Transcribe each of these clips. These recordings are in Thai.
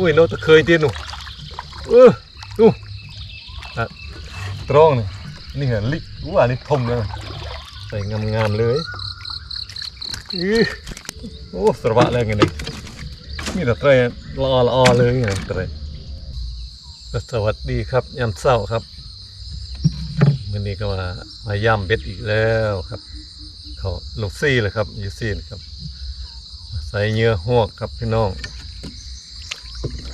อุ้ยเราตะเคยเตียหนูเออดูอะตรองนี่นี่เหรอลิกว่านี่ทมเลยใส่งามๆเลยอือโอ้สระเลยไงนี่นี่แต่เตรลอลอเลยไงเตรก็สวัสดีครับยามเศร้าครับวันนี้ก็มามาย่ำเบ็ดอีกแล้วครับ เขาลูกซี่เลยครับยูซี่นะครับ ใส่เหยื่อหวกครับพี่น้อง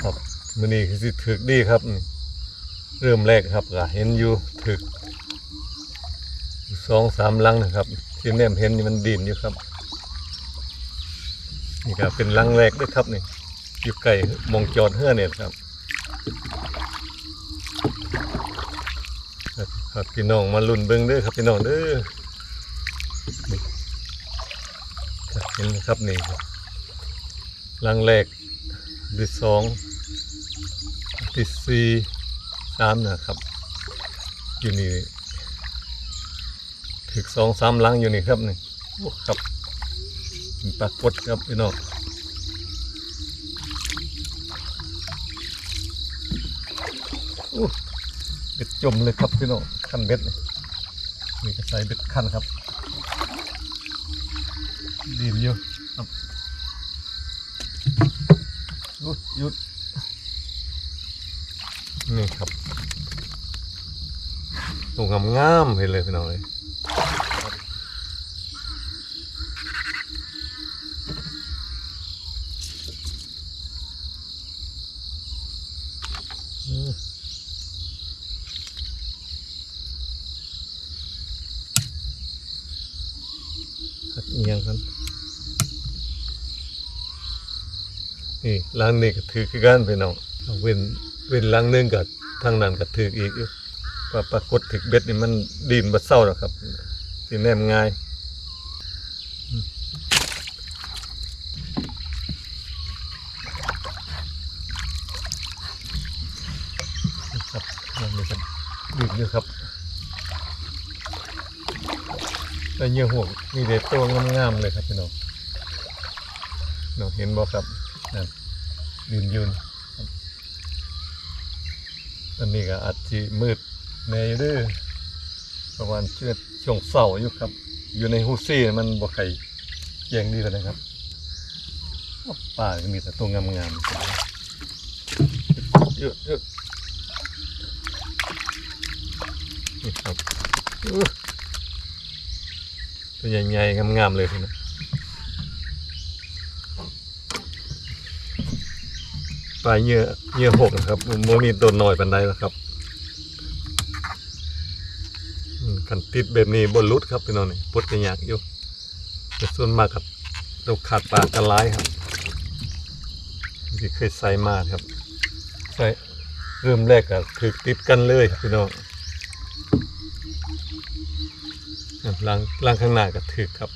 ครับมันนี้คือสิถึกดีครับ เริ่มแรกครับก็เห็นอยู่ถึกอสองสามลังนะครับ ที่แนมเห็นนี่มันดินอยู่ครับนี่ก็เป็นลังแรกด้วยครับนี่อยู่ไก่มองจอดเฮือเนี่ยครับครับพี่น้องมาลุ่นเบิ้งเด้อครับพี่น้องเด้อเห็นไหมครับนี่ลังแรกที่สอง ที่สี่สามนะครับ อยู่นี่ถึกสองสามลังอยู่นี่ครับนี่โอ้ครับป็นปรากฏครับพี่น้องโอ้เบ็ดจมเลยครับพี่น้องขั้นเบ็ดนี่นี่ก็ใส่เบ็ดขั้นครับดีมอยู่ครับหยุดหยุด นี่ครับตรงงามๆเห็นเลยพี่น้องเลยอืมหัดเอียงกันนี่ล้างนี่ก็ถือคือกันไปน้องเอาเว้น เว้นล้างนึงกับทางนั้นก็ถืออีกอยู่ว่าปรากฏถึกเบ็ดนี่มันดินบ่เศร้าหรอกครับสิแนมง่ายครับล้างนี่ก็ดินอยู่ครับแต่เยื่อห่วงมีแต่ตัวงามๆเลยครับพี่น้องน้องเห็นบ่ครับนั่นยืนยืน อันนี้ก็อาจจะมืดในเด้อประมาณเชือช่วงเสาร์อยู่ครับ อยู่ในฮูซี่มันบ่ไข่แยงดีเลยนะครับป่าก็มีแต่ตัวงามๆเยอะเยอะนี่ครับตัวใหญ่ๆงามๆเลยทีนะ ปลายเยื่อเยื่อหกนะครับมันมีตัวน้อยปันใดแล้วครับอืมคันติดแบบนี้บนรุดครับพี่น้องนี่ปลดกันยากอยู่แต่ส่วนมากครับเราขาดปลากระไลายครับที่เคยใส่มาครับใส่เริ่มแรกก็ถือติดกันเลยครับพี่น้องล่างล่างข้างหน้าก็ถือครับ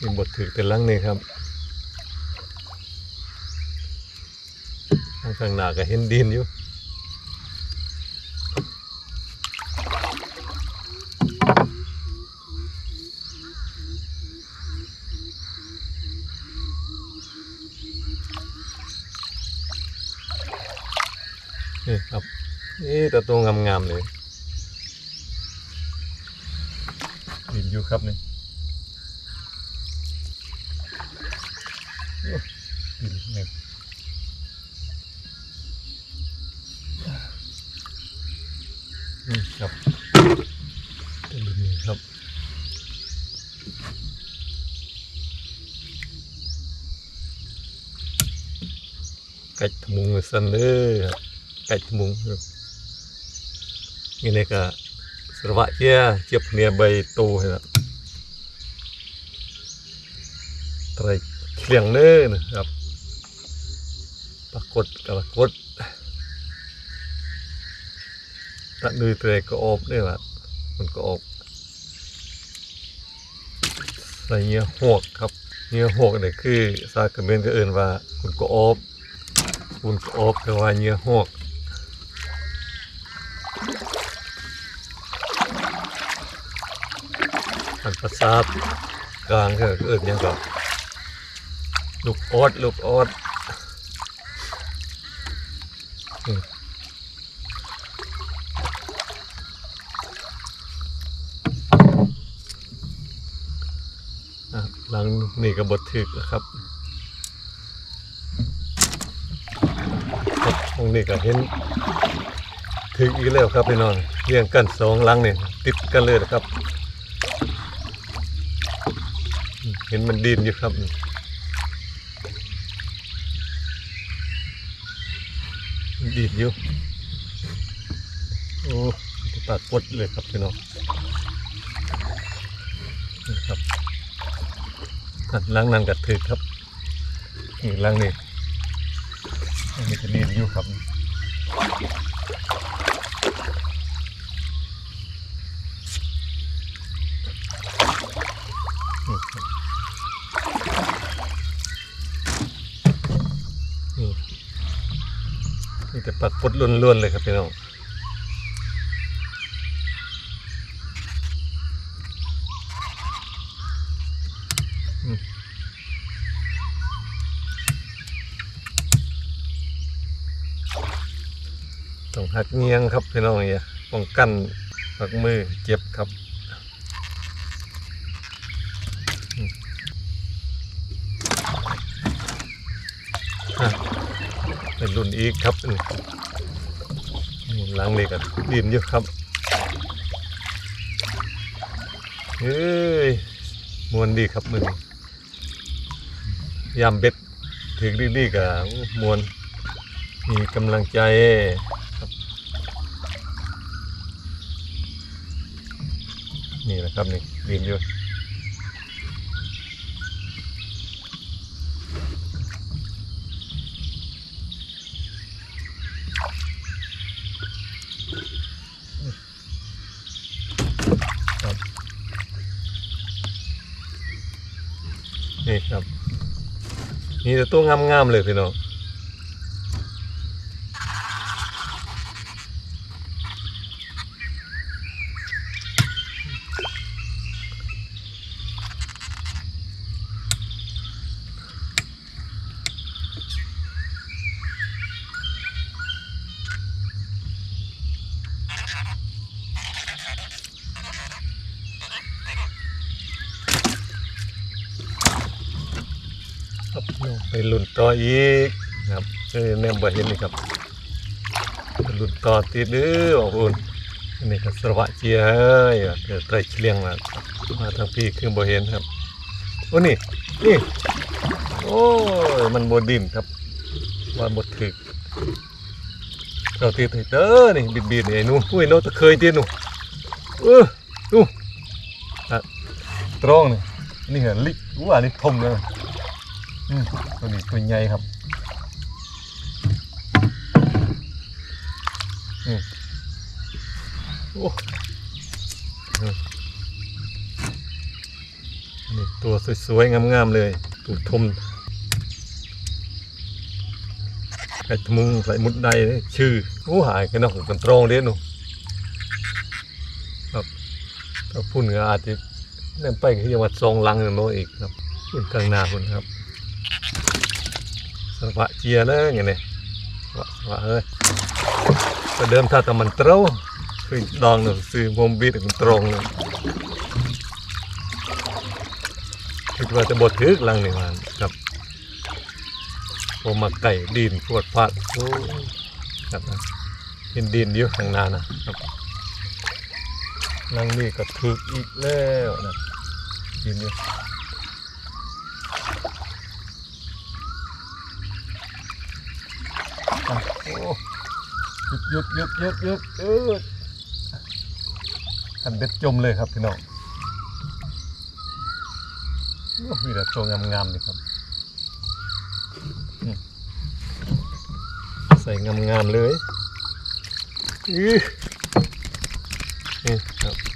มีบทถือแต่ล่างนี้ครับ ข้างหน้าก็เห็นดินอยู่นี่ครับนี่แต่ตัวงามๆเลยดินอยู่ครับนี่ดินเนี่นี่ ครับตัวนี้ครับไก่ทมุงสันเลยครับไก่ทมุงครับนี่นี่ก็สระเจียเจียบเนี่ยใบโตครับไตรเคียงเน้อนะครับปรากฏกับปรากฏ ถ้าดูเตะก็อบนี่แหละมันก็อบใส่เนื้อหวกครับเนื้อหวกเนี่ยคือซาเขมรก็เอื่นว่าคุณก็อบคุณก็อบก็ว่าเนื้อหวกอันภาษากลางก็เอื่นยังก็ลูกออดลูกออด อืมอะหลัง นี่ก็บดถึกแล้วครับตรงนี้ก็เห็นถึกอีกแล้วครับพี่น้องเรียงกันสองลังนี่ติดกันเลยนะครับ เห็นมันดินอยู่ครับดีดอยู่โอ้ตัดปดเลยครับพี่น้องนี่ครับตัด ล้างนั่นกัดถือครับนี่ล้างนี่อันนี้ก็ดีดอยู่ครับนี่แต่ปัดปดล้วนๆเลยครับพี่น้องอืมต้องหัก เงียงครับพี่น้องอย่าป้องกันหักมือเจ็บครับเป็นรุ่นอีกครับนี่ล้างเลยกันดินอยู่ครับเฮ้ยมวนดีครับมือยามเบ็ดถึงดีๆกับมวนมีกำลังใจ ครับนี่แหละครับนี่ดินอยู่นี่ครับ นี่แต่ตัวงามๆเลยพี่น้อง ครับไปลุ่นต่ ออีกครับเออแนมบ่เห็นนี่ครับไปลุ่นต่อติดเด้อของคุณนนี้ก็สระวะเจียเอ้ยเกิดไตรเชียงมามาทางพี่คือบ่เห็นครับโอ้นี่นี่โอ้ยมันบ่ดินครับว่าบ่ถึกเราติดเด้อนี่บิดๆนี่ไอ้นูอุ้ยโนตะเคยติดหนูเออดูอ่ตรงนี่นี่เหรอลิกว่านี่ทมเลย ตัวนี้ตัวใหญ่ครับอืมโอ้นี่ตัวสวยๆ งามๆ เลยตูดทมไก่ทมุงใส่มุดใดชื่อโอ้หายกันเนาะกันตรงเด้หนูครับถ้าพูดเหนืออาจจะนั่นไปที่จังหวัดซองลังอย่างโน้อีกครับพูดกลางนาคนครับ สวะเจียนะไงเนี่ยสวะสวะเฮ้ยก็เดิมถ้าแต่มันเตรงคือดองหนึ่งซื้อมมบีดมันตรงเลยคิดว่าจะบดทึกลังหนึ่งมันครับผมมาไก่ดินปวดพลาดโอ้ครับนะเห็นดินเยอะข้างนานะครับลังนี่ก็ถึกอีกแล้วนะดินเยอะ อะโอ้ห ยุดหยุดหยุดหยุดหยุดเออขันเบ็ดจมเลยครับพี่น้องมีแต่ตัวงามๆนี่ครับ ใส่งามๆเลยอือนี่ครับ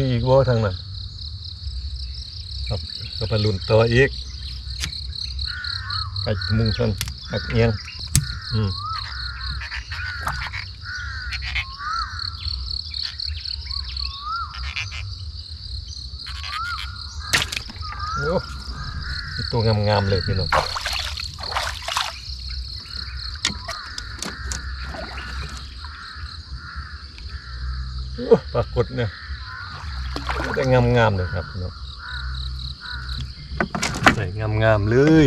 นี่อีกว่าทางนั้นครับก็ไปลุนต่ออีกไก่มุงชนหักเงียงอืมโอ้ตัวงามๆเลยพี่น้องโอ้ปรากฏเนี่ย แต่งามๆเลยครับน้องใส่งามๆเลย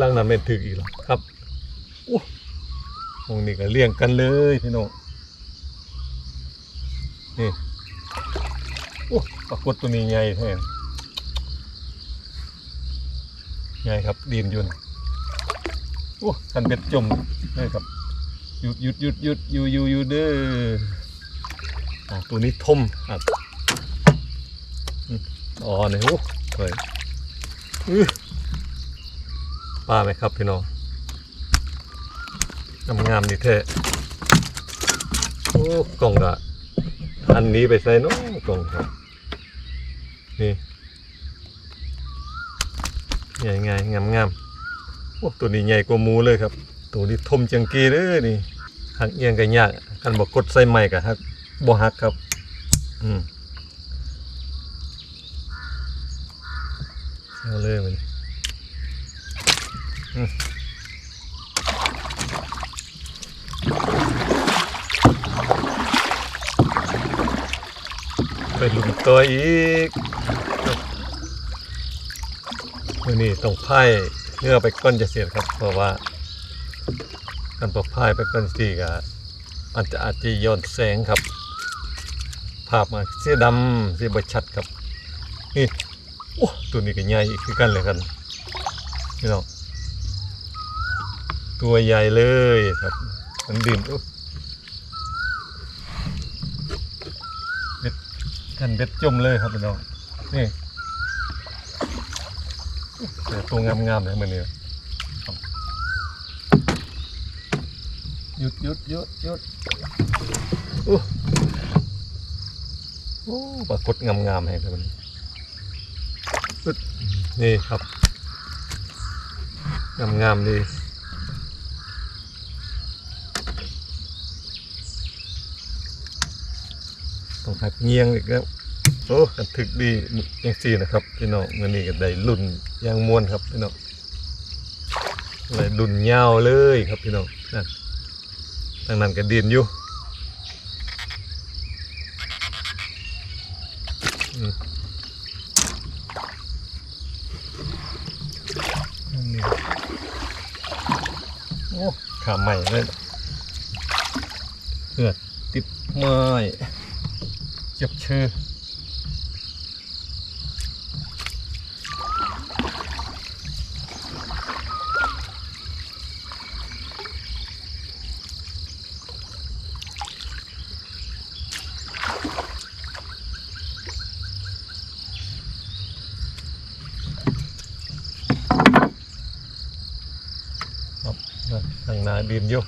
ลังนั้นไม่ถึกอีกหรอกครับโอ้ตรงนี้ก็เลี้ยงกันเลยพี่น้องนี่โอ้ปรากฏตัวนี้ใหญ่แท้ใหญ่ครับดีนยุนโอ้คันเบ็ดจมเลยครับหยุดหยุดหยุดหยุดอยู่อยู่อยู่เด้อ ตัวนี้ทมครับอ๋อเนี่ยโอ้เฮ้ยปลาไหมครับพี่น้องงามงามๆนี่แท้โอ้กล่องละอันนี้ไปใส่น้องกล่องครับนี่ใหญ่ไงงามงามโอ้ตัวนี้ใหญ่กว่าหมูเลยครับ ตัวนี้ทมจังกีเลยนี่หักเอียงกันยากกันบอกกดใส่ใหม่กับหัก บ่หักครับ อืมเอาเลยมันอืมไปลุมตัวอีกวันนี้ต้องไพ่เนื้อไปก้นจะเสียครับ เพราะว่าการประพายไปก้นสีกะมันจะอาจจะย้อนแสงครับ ภาพมาเสียดำเสียบชัดครับ นี่โอ้ตัวนี้ก็ใหญ่อีกคือกันเลยกันนี่เนาะตัวใหญ่เลยครับ มันดินโอ้เบ็ดกันเบ็ดจมเลยครับพี่น้องนี่ตัวงามๆเลยมันเนี่ยหยุดหยุดหยุดหยุด โอ้ปรากฏงามๆให้ครับมันปึ๊ดนี่ครับงามๆดีต้องหักเงียงอีกแล้วโอ้กันถึกดียังสี่นะครับพี่น้องเมื่อนี้ก็ได้รุ่นยางมวนครับพี่น้องเลยรุ่นยาวเลยครับพี่น้องนั่นทางนั้นก็ดินอยู่ อืมนี่โอ้ ขาใหม่เลยเลือดติดไม้เจ็บชื่อครับนั่นทางหนาดินอยู่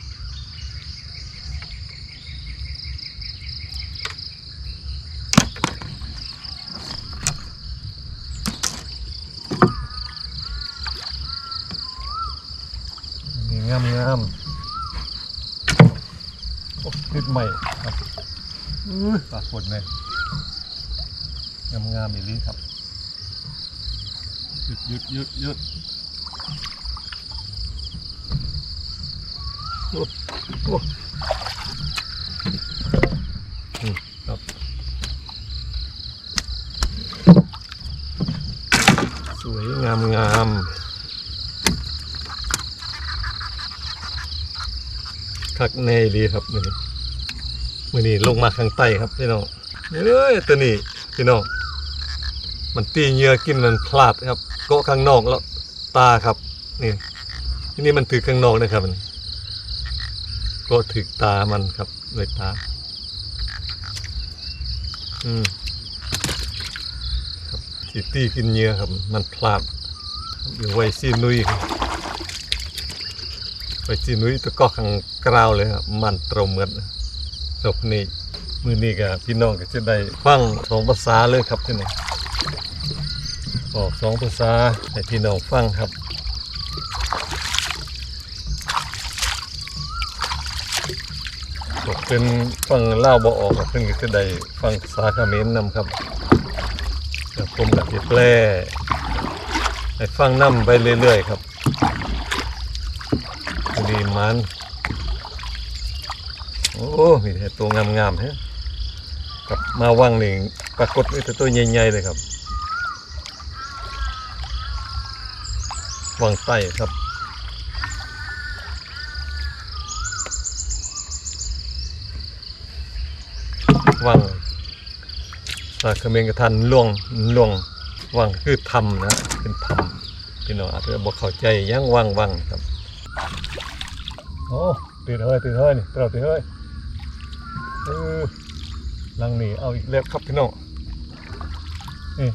นี่งามงามโอ้ติดใหม่ครับ อื้อปรากฏเลยงามงามอีกลีครับหยุดหยุดหยุดหยุดโอ้โอ้อืมครับสวยงามงามคักในดีครับนี้ มือนี้ลงมาข้างใต้ครับพี่น้องเอ้ยตัวนี้พี่น้องมันตีเหยื่อกินมันพลาดครับเกาะข้างนอกแล้วตาครับนี่ที่นี่มันถือข้างนอกนะครับมันก็ถึกตามันครับด้วยตาอืมครับสิตี้กินเหยื่อครับ มันพลาดอยู่ไว้ซีนุยครับไว้ซีนุยตะก็ขังกราวเลยครับมันตรงเหมือน ศพนี้มือนี้กับพี่น้องก็จะได้ฟังสองภาษาเลยครับพี่น้องบอกสองภาษาให้พี่น้องฟังครับเป็นฟังเล่าบ่ออกครับเพิ่นก็จะได้ฟังภาษาเขมรนำครับไปครับผมกับจะแปลให้ฟังน้ำไปเรื่อยๆครับดีมัน โอ้มีแต่ตัวงามๆฮะกับมาว่างนี่ปรากฏมีแต่ตัวใหญ่ๆเลยครับว่างไต้ครับวังปลาเขมรกับทันล่วงล่วงวังคือทำนะเป็นทำพี่น้องอาจจะบอกเข้าใจยังวังวังครับโอ้ตื่นเฮ้ยตื่นเฮ้ยนี่เราตื่นเฮ้ย เออลังนี่เอาอีกแล้วครับพี่น้องนี่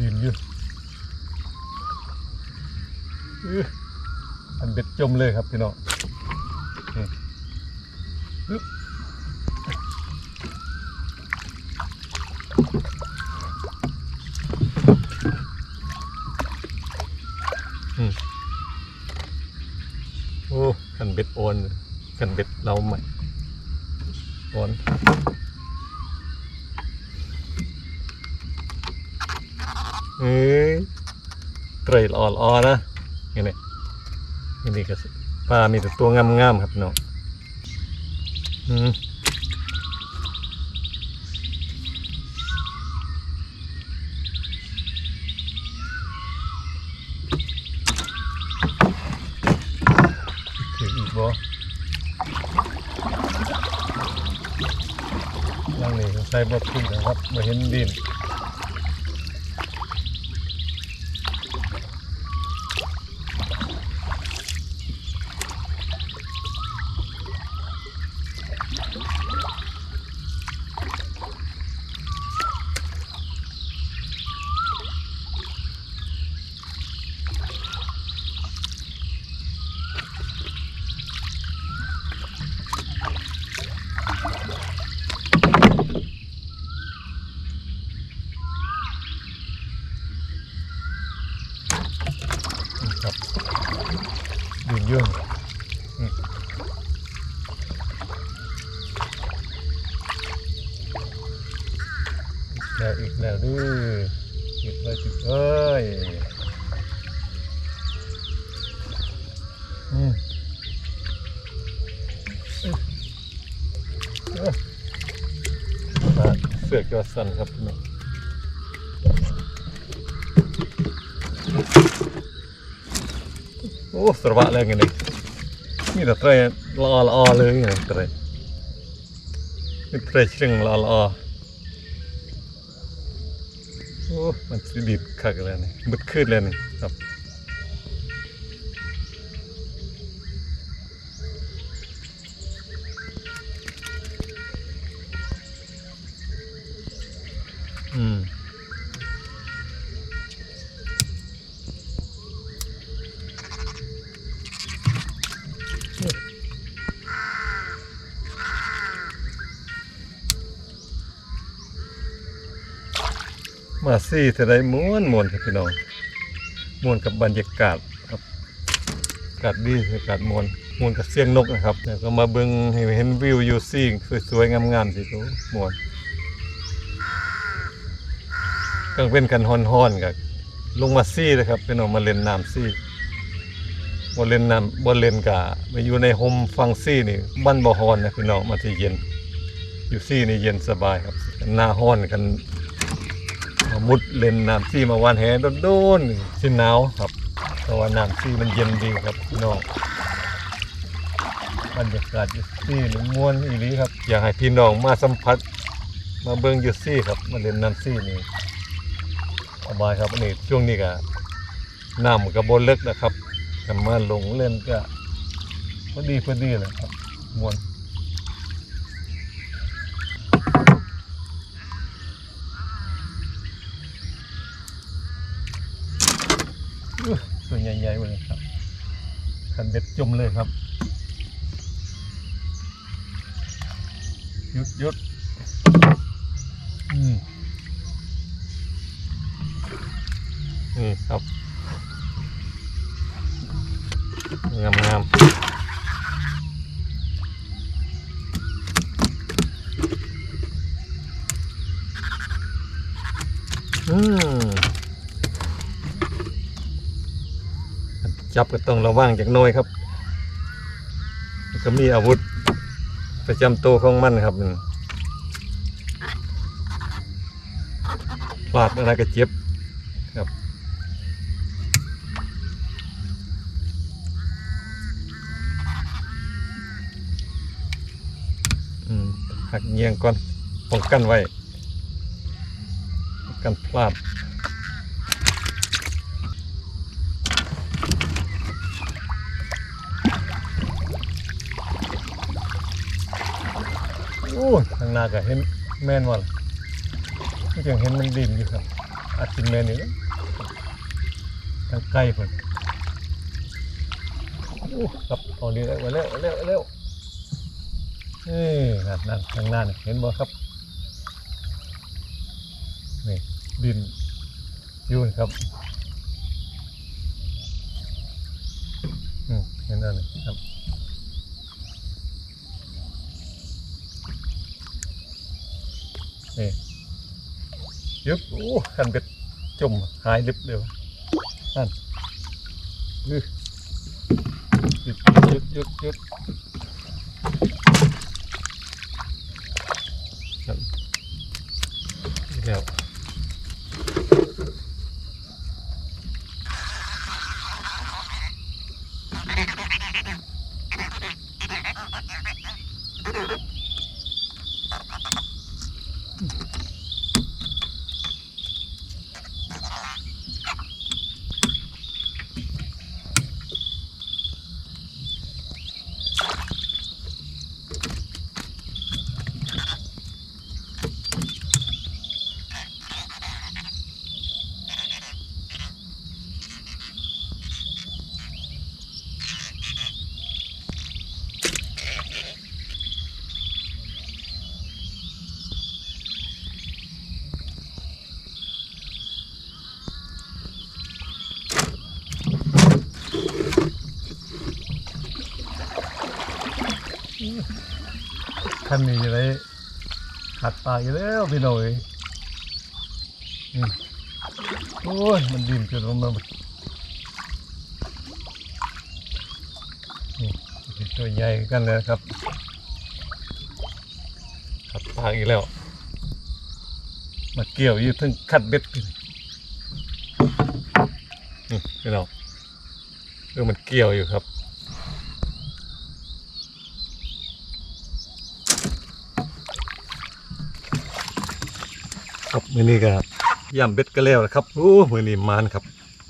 ดินอยู่อออันเบ็ดจมเลยครับพี่น้องโอ้ขันเบ็ดโอน ขันเบ็ดเราใหม่โอนเอ้ยเตรลอลอนะนี่นี่นี่นี่ก็ปลามีแต่ตัวงามๆครับพี่น้องอืมถืออีกบ่ ล่างนี่ใส่บดขึ้นนะครับมาเห็นดิน แล้วอีกแล้วดื้อติดเลยติดเอ้ยอืมเสือกยอดสันครับพี่น้องโอ้สระบะเลยไงนี่มีแต่เตรละอละอเลยไงเตรมีเตรชรึงละอละอ ดีดคักเลยนี่บึดขึ้นเลยนี่ครับ มาซี่เท่าไรม้วนม้วนครับพี่น้องม้วนกับบรรยากาศครับอากาศดีอากาศม้วนม้วนกับเสียงนกนะครับแล้วก็มาเบิ่งให้เห็นวิวอยู่ซี่สวยๆงามๆสิครับม้วนกลางเป็นกันฮ้อนๆกับลงมาซี่นะครับพี่น้องมาเล่นน้ำซี่บ่เล่นน้ำบ่เล่นกะไปอยู่ในโฮมฟังซี่นี่บ้านบ่ฮอนนะพี่น้องมาที่เย็น อยู่ซี่นี่เย็นสบายครับหน้าฮอนกัน มุดเล่นน้ำซี่มาวันแหโดนๆสิหนาวครับเพราะว่าน้ำซี่มันเย็นดีครับพี่น้องบรรยากาศอยู่ซี่นี่ม่วนอีหลีครับ อยากให้พี่น้องมาสัมผัส มาเบิ่งยู่ซี่ครับมาเล่นน้ำซี่นี่สบายครับนนี้ช่วงนี้ก็น้ำก็บ่ลึกนะครับกันมาลงเล่นก็พอดีพอดีเลยครับมวน อุ๊ย ตัวใหญ่ๆเลยครับคันเบ็ดจมเลยครับยุดยุดอืมนี่ครับงามงามอืม จับก็ต้องระวังจากน้อยครับ ก็มีอาวุธประจำตัวของมันครับพลาดอะไรก็เจ็บครับหักเงียงก่อนป้องกันไว้ กันพลาด อ้ยข้างนาก็เห็นแม่นว่าล่ะที่ยังเห็นมันดินอยู่ครับอาจจะแม่นนี่นะทางใกลคนโอ้ครับตอนนี้แล้วเร็วเร็วเร็วนี่นั่นนั่นข้างหน้านี่เห็นบ่ครับนี่ดินยูนครับอืมเห็นอันนี้ครับ นี่ยึบโอ้หันเป็จมหายลึบเดียวนั่นยึดยึดยึดยึด คันนี้อะไรขัดตายอยู่แล้วพี่หน่อยโอ้ยมันดินจนลงมาหมดนี่ตัวใหญ่กันเลยครับขัดตายอีกแล้ว มาเกี่ยวอยู่ทั้งขัดเบ็ดนี่พี่น้องเออมันเกี่ยวอยู่ครับ ครับมือนี้ก็ย่ำเบ็ดก็แล้วนะครับโอ้มือนี้มานครับ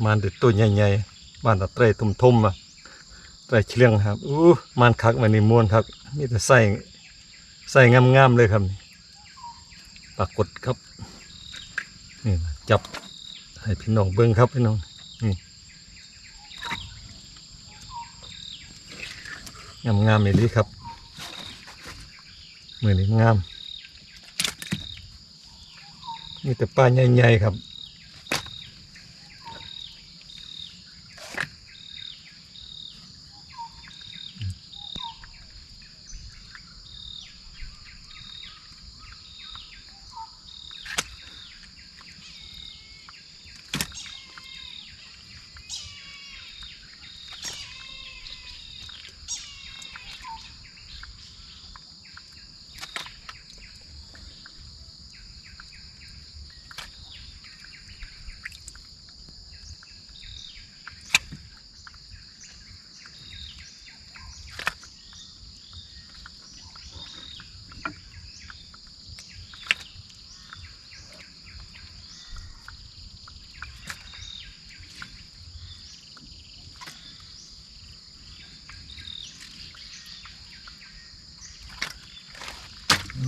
มานเด็ดตัวใหญ่ๆบ้านตะไตรทุ่มๆอะไตรเชียงครับอู้มานคักมือนี้ม้วนครับมีแต่ใส่ใส่งามๆเลยครับปรากฏครับนี่จับให้พี่น้องเบิ้งครับพี่น้องนี่งามๆอย่างนี้ครับมือนี้งาม นี่แต่ปลาใหญ่ๆครับ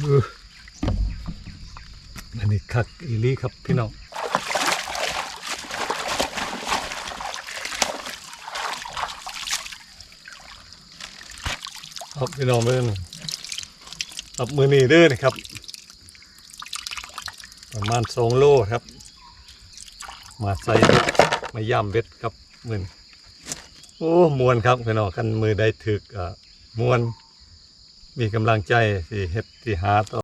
เอออันนี้ คักอีลีครับพี่น้องครับพี่น้องเด้อนครับมือนี้เด้อนี่ครับ ประมาณสองโลครับ มาใส่มาย่ำเบ็ดครับมือนโอ้มวนครับพี่น้องกันมือได้ถึกอะมวนมีกำลังใจสิเฮ็ดสิหาต่อ